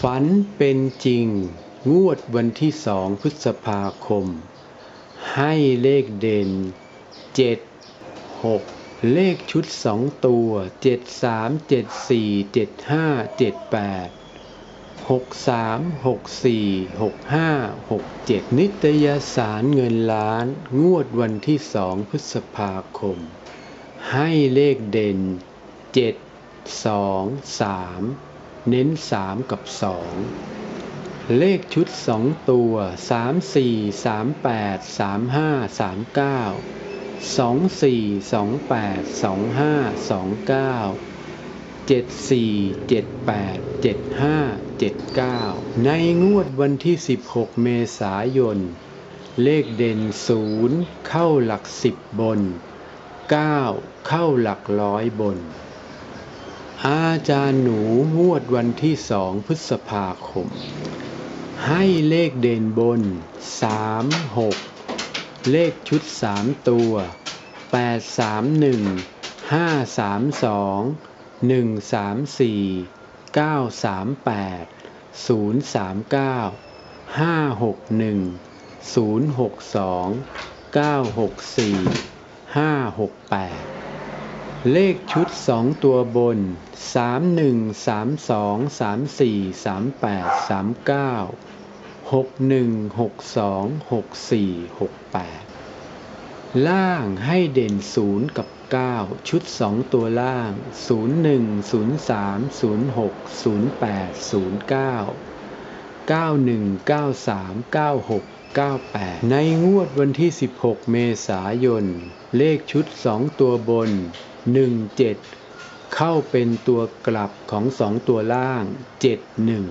ฝันเป็นจริง งวดวันที่สองพฤษภาคม ให้เลขเด่นเจ็ดหกเลขชุดสองตัวเจ็ดสามเจ็ดสี่เจ็ดห้าเจ็ดแปดหกสามหกสี่หกห้าหกเจ็ดนิตยสารเงินล้าน งวดวันที่สองพฤษภาคม ให้เลขเด่นเจ็ดสองสาม เน้น 3 กับ 2 เลขชุด 2 ตัว 34 38 35 39 24 28 25 29 74787579 ในงวดวันที่ 16 เมษายน เลขเด่น 0 เข้าหลัก 10 บน 9 เข้าหลักร้อยบน อาจารย์หนูงวดวันที่สองพฤษภาคม ให้เลขเด่นบน 36 เลขชุด 3 ตัว 831 532 134 938 039 561 062 964 568 เลขชุดสองตัวบนสามหนึ่งสามสองสามสี่สามแปดสามเก้าหกหนึ่งหกสองหกสี่หกแปดล่างให้เด่นศูนย์กับเก้าชุดสองตัวล่างศูนย์หนึ่งศูนย์สามศูนย์หกศูนย์แปดศูนย์เก้าเก้าหนึ่งเก้าสามเก้าหกเก้าแปดในงวดวันที่สิบหกเมษายน เลขชุดสองตัวบน หนึ่งเจ็ดเข้าเป็นตัวกลับของสองตัวล่างเจ็ดหนึ่ง